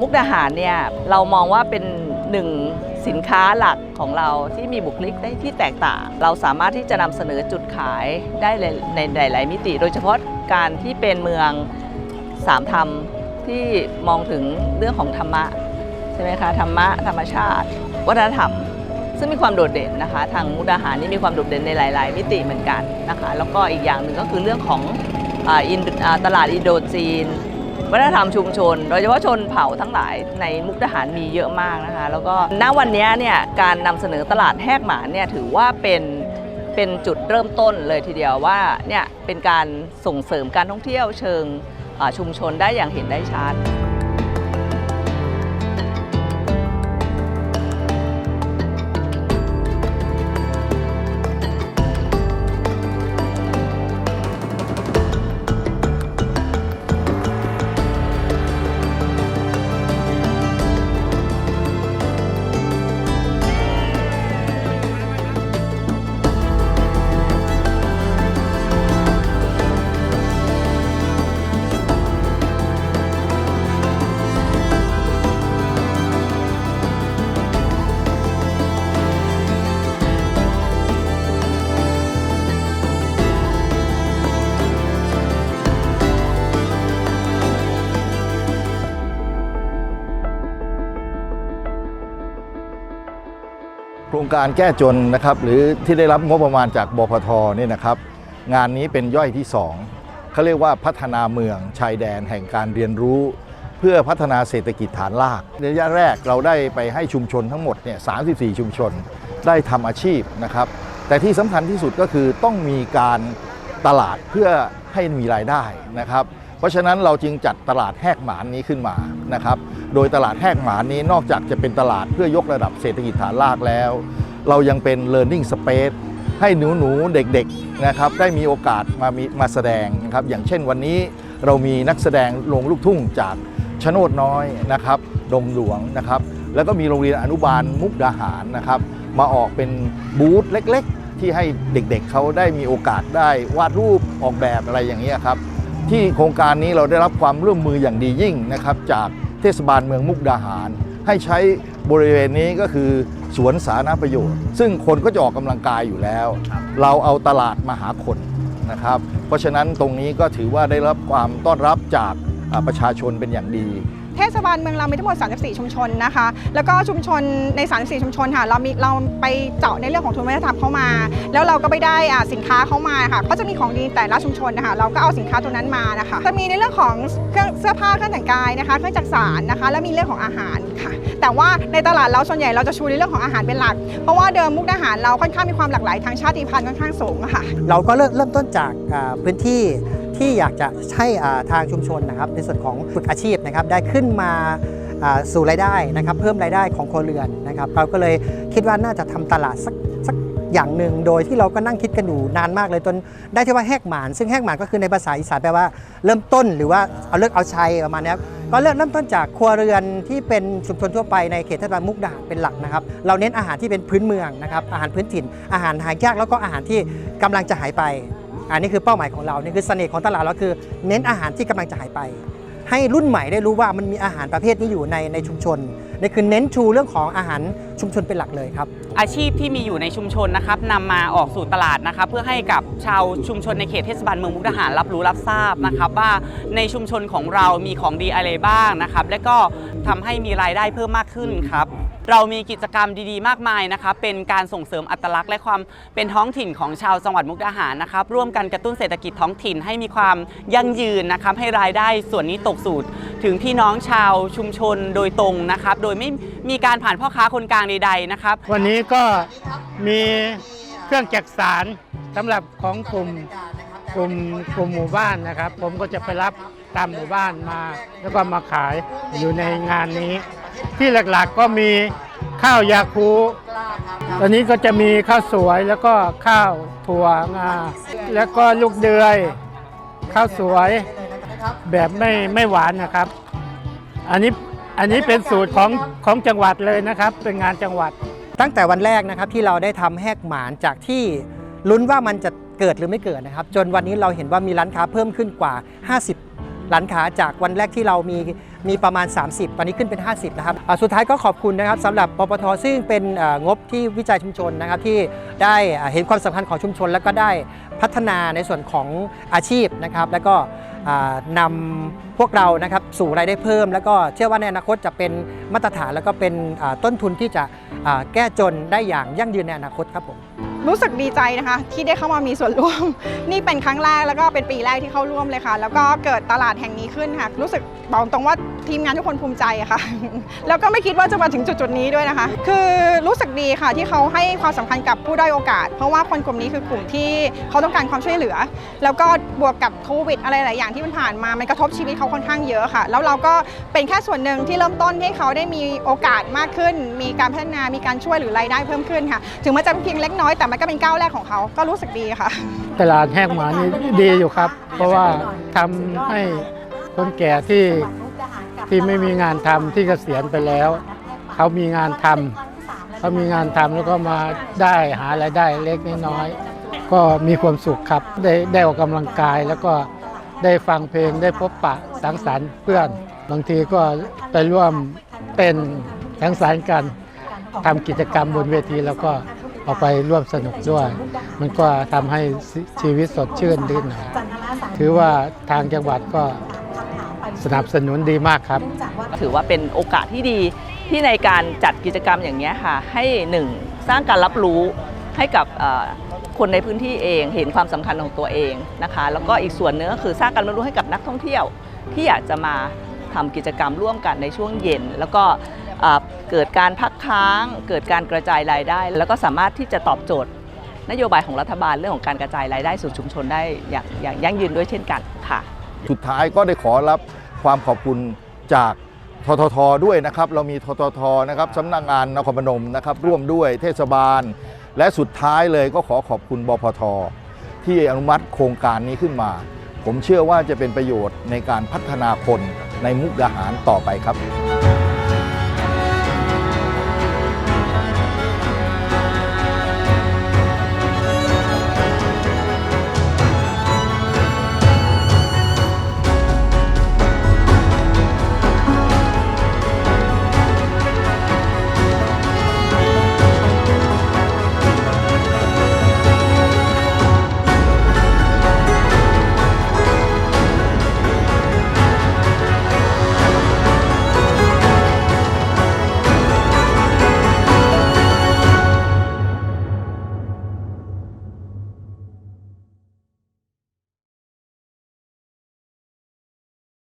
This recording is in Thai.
มุกดาหารเนี่ยเรามองว่าเป็นหนึ่งสินค้าหลักของเราที่มีบุคลิกได้ที่แตกต่าง เราสามารถที่จะนำเสนอจุดขายได้ในหลาย ๆ มิติ โดยเฉพาะการที่เป็นเมืองสามธรรมที่มองถึงเรื่องของธรรมะใช่ไหมคะธรรมะธรรมชาติ วัฒนธรรม ซึ่งมีความโดดเด่นนะคะ ทางมุกดาหารนี่มีความโดดเด่นในหลาย ๆ มิติเหมือนกันนะคะ แล้วก็อีกอย่างหนึ่งก็คือเรื่องของอาอินอ่าตลาดอินโดจีน วัฒนธรรมชุมชน โดยเฉพาะชนเผ่าทั้งหลายในมุกดาหารมีเยอะมากนะคะ แล้วก็ณวันนี้เนี่ยการนำเสนอตลาดแหกหมานเนี่ยถือว่าเป็นเป็นจุดเริ่มต้นเลยทีเดียวว่าเนี่ยเป็นการส่งเสริมการท่องเที่ยวเชิงชุมชนได้อย่างเห็นได้ชัด โครงการแก้จนนะครับหรือที่ได้รับงบประมาณจากบพทนี่นะครับงานนี้เป็นย่อยที่2เขาเรียกว่าพัฒนาเมืองชายแดนแห่งการเรียนรู้ เพื่อพัฒนาเศรษฐกิจฐานรากในระยะแรกเราได้ไปให้ชุมชนทั้งหมดเนี่ย34 ชุมชนได้ทำอาชีพนะครับ แต่ที่สำคัญที่สุดก็คือต้องมีการตลาดเพื่อให้มีรายได้นะครับ เพราะฉะนั้นเราจึงจัดตลาดแหกหมานนี้ขึ้นมานะครับ โดยตลาดแหกหมานนี้นอกจากจะเป็นตลาดเพื่อยกระดับเศรษฐกิจฐานรากแล้ว เรายังเป็น learning space ให้หนูหนูๆเด็กๆนะครับได้มีโอกาสมามีมาแสดงนะครับอย่างเช่นวันนี้เรามีนักแสดงลงลูกทุ่งจากชะโนดน้อยนะครับดมหลวงนะครับ แล้วก็มีโรงเรียนอนุบาลมุกดาหารนะครับ มาออกเป็นบูธเล็กๆ ที่ให้เด็กๆเขาได้มีโอกาสได้วาดรูปออกแบบอะไรอย่างนี้ยครับ ที่โครงการนี้เราได้รับความร่วมมืออย่างดียิ่งนะครับจากเทศบาลเมืองมุกดาหาร ให้ใช้บริเวณนี้ก็คือสวนสาธารณประโยชน์ ซึ่งคนก็จะออกกำลังกายอยู่แล้ว เราเอาตลาดมาหาคนนะครับ เพราะฉะนั้นตรงนี้ก็ถือว่าได้รับความต้อนรับจากอ่า ประชาชนเป็นอย่างดีเทศบาลเมืองเรามีทั้งหมด 34 ชุมชนนะคะ แล้วก็ชุมชนใน 34 ชุมชนค่ะ เรามีเราไปเจาะในเรื่องของทุนวัฒนธรรมเข้ามา แล้วเราก็ไปได้อ่าสินค้าเข้ามาค่ะก็จะมีของดีแต่ละชุมชนนะคะ เราก็เอาสินค้าตัวนั้นมานะคะ จะมีในเรื่องของเครื่องเสื้อผ้าเครื่องแต่งกายนะคะ เครื่องจักสานนะคะ แล้วมีเรื่องของอาหารค่ะ แต่ว่าในตลาดเราส่วนใหญ่เราจะชูในเรื่องของอาหารเป็นหลัก เพราะว่าเดิมมุกดาหารเราค่อนข้างมีความหลากหลายทางชาติพันธุ์ค่อนข้างสูงอะค่ะ เราก็เริ่มเริ่มต้นจากอ่าพื้นที่ ที่อยากจะให้ทางชุมชนนะครับ ในส่วนของฝึกอาชีพนะครับ ได้ขึ้นมาสู่รายได้นะครับเพิ่มรายได้ของครัวเรือนนะครับเราก็เลยคิดว่าน่าจะทำตลาดสักสักอย่างหนึ่งโดยที่เราก็นั่งคิดกันอยู่นานมากเลยจนได้ที่ว่าแหกหมาน ซึ่งแหกหมานก็คือในภาษาอีสานแปลว่าเริ่มต้นหรือว่าเอาเลิกเอาชัยประมาณนี้ครับก็เริ่มต้นจากครัวเรือนที่เป็นชุมชนทั่วไปในเขตเทศบาลมุกดาหารเป็นหลักนะครับ เราเน้นอาหารที่เป็นพื้นเมืองนะครับอาหารพื้นถิ่นอาหารหายากแล้วก็อาหารที่กำลังจะหายไป อันนี้คือเป้าหมายของเรา นี่คือเสน่ห์ของตลาดเราคือ เน้นอาหารที่กำลังจะหายไป ให้รุ่นใหม่ได้รู้ว่ามันมีอาหารประเภทนี้อยู่ในในชุมชนนี่คือเน้นชูเรื่องของอาหารชุมชนเป็นหลักเลยครับ อาชีพที่มีอยู่ในชุมชนนะครับนำมาออกสู่ตลาดนะครับเพื่อให้กับชาวชุมชนในเขตเทศบาลเมืองมุกดาหารรับรู้รับทราบนะครับว่าในชุมชนของเรามีของดีอะไรบ้างนะครับและก็ทำให้มีรายได้เพิ่มมากขึ้นครับเรามีกิจกรรมดีๆ มากมายนะครับเป็นการส่งเสริมอัตลักษณ์และความเป็นท้องถิ่นของชาวจังหวัดมุกดาหารนะครับ ร่วมกันกระตุ้นเศรษฐกิจท้องถิ่นให้มีความยั่งยืนนะครับ ให้รายได้ส่วนนี้ตกสู่ถึงพี่น้องชาวชุมชนโดยตรงนะครับโดยไม่มีการผ่านพ่อค้าคนกลางใดๆนะครับ วันนี้ก็มีเครื่องจักสารสำหรับของกลุ่มกลุ่มกลุ่มหมู่บ้านนะครับ ผมก็จะไปรับตามหมู่บ้านมา แล้วก็มาขายอยู่ในงานนี้ ที่หลักๆก็มีข้าวยาคูตอนนี้ก็จะมีข้าวสวยแล้วก็ข้าวถั่วงา แล้วก็ลูกเดือย ข้าวสวยแบบไม่ไม่หวานนะครับ อันนี้ อันนี้เป็นสูตรของของจังหวัดเลยนะครับ เป็นงานจังหวัด ตั้งแต่วันแรกนะครับที่เราได้ทำแหกหมานจากที่ลุ้นว่ามันจะเกิดหรือไม่เกิดนะครับ จนวันนี้เราเห็นว่ามีร้านค้าเพิ่มขึ้นกว่า 50 ร้านค้าจากวันแรกที่เรามีมีประมาณ 30 ตอนนี้ขึ้นเป็น 50 นะครับอ่าสุดท้ายก็ขอบคุณนะครับสำหรับปปทซึ่งเป็นเอ่องบที่วิจัยชุมชนนะครับที่ได้อ่าเห็นความสำคัญของชุมชน แล้วก็ได้พัฒนาในส่วนของอาชีพนะครับ แล้วก็ นำพวกเรานะครับสู่รายได้เพิ่ม แล้วก็เชื่อว่าในอนาคตจะเป็นมาตรฐานแล้วก็เป็นต้นทุนที่จะแก้จนได้อย่างยั่งยืนในอนาคตครับผมรู้สึกดีใจนะคะที่ได้เข้ามามีส่วนร่วม นี่เป็นครั้งแรกแล้วก็เป็นปีแรกที่เข้าร่วมเลยค่ะ แล้วก็เกิดตลาดแห่งนี้ขึ้นค่ะรู้สึกบอกตรงว่าทีมงานทุกคนภูมิใจอะค่ะ แล้วก็ไม่คิดว่าจะมาถึงจุดๆนี้ด้วยนะคะ คือรู้สึกดีค่ะที่เขาให้ความสำคัญกับผู้ด้อยโอกาส เพราะว่าคนกลุ่มนี้คือกลุ่มที่เขาต้องการความช่วยเหลือ แล้วก็บวกกับโควิดอะไรหลายอย่างที่มันผ่านมามันกระทบชีวิตเขาค่อนข้างเยอะค่ะ แล้วเราก็เป็นแค่ส่วนหนึ่งที่เริ่มต้นให้เขาได้มีโอกาสมากขึ้น มีการพัฒนามีการช่วยหรือรายได้เพิ่มขึ้นค่ะ ถึงมันจะเพียงเล็กน้อยแต่มันก็เป็นก้าวแรกของเขาก็รู้สึกดีค่ะ ตลาดแห้งหมานี่ดีอยู่ครับ เพราะว่าทำให้ คนแก่ที่ที่ไม่มีงานทำที่เกษียณไปแล้ว เขามีงานทำเขามีงานทำแล้วก็มาได้หารายได้เล็กน้อยก็มีความสุขครับได้ได้ออกกำลังกายแล้วก็ได้ฟังเพลงได้พบปะสังสรรค์เพื่อน บางทีก็ไปร่วมเต้นสังสรรค์กันทำกิจกรรมบนเวทีแล้วก็เอาไปร่วมสนุกด้วย มันก็ทำให้ชีวิตสดชื่นขึ้นหน่อยถือว่าทางจังหวัดก็ สนับสนุนดีมากครับถือว่าเป็นโอกาสที่ดีที่ในการจัดกิจกรรมอย่างนี้ยค่ะ ให้หนึ่งสร้างการรับรู้ให้กับเอ่อคนในพื้นที่เองเห็นความสำคัญของตัวเองนะคะ แล้วก็อีกส่วนหนึงก็คือสร้างการรับรู้ให้กับนักท่องเที่ยว ที่อยากจะมาทำกิจกรรมร่วมกันในช่วงเย็น แล้วก็เอ่อเกิดการพักค้าง เกิดการกระจายรายได้ แล้วก็สามารถที่จะตอบโจทย์ นโยบายของรัฐบาลเรื่องของการกระจายรายได้สู่ชุมชนได้อย่างอย่างยั่งยืนด้วยเช่นกันค่ะ สุดท้ายก็ได้ขอรับ ความขอบคุณจากทททด้วยนะครับเรามีทททนะครับสำนักงานนครพนมนะครับร่วมด้วยเทศบาล และสุดท้ายเลยก็ขอขอบคุณบพทที่อนุมัติโครงการนี้ขึ้นมา ผมเชื่อว่าจะเป็นประโยชน์ในการพัฒนาคนในมุกดาหารต่อไปครับ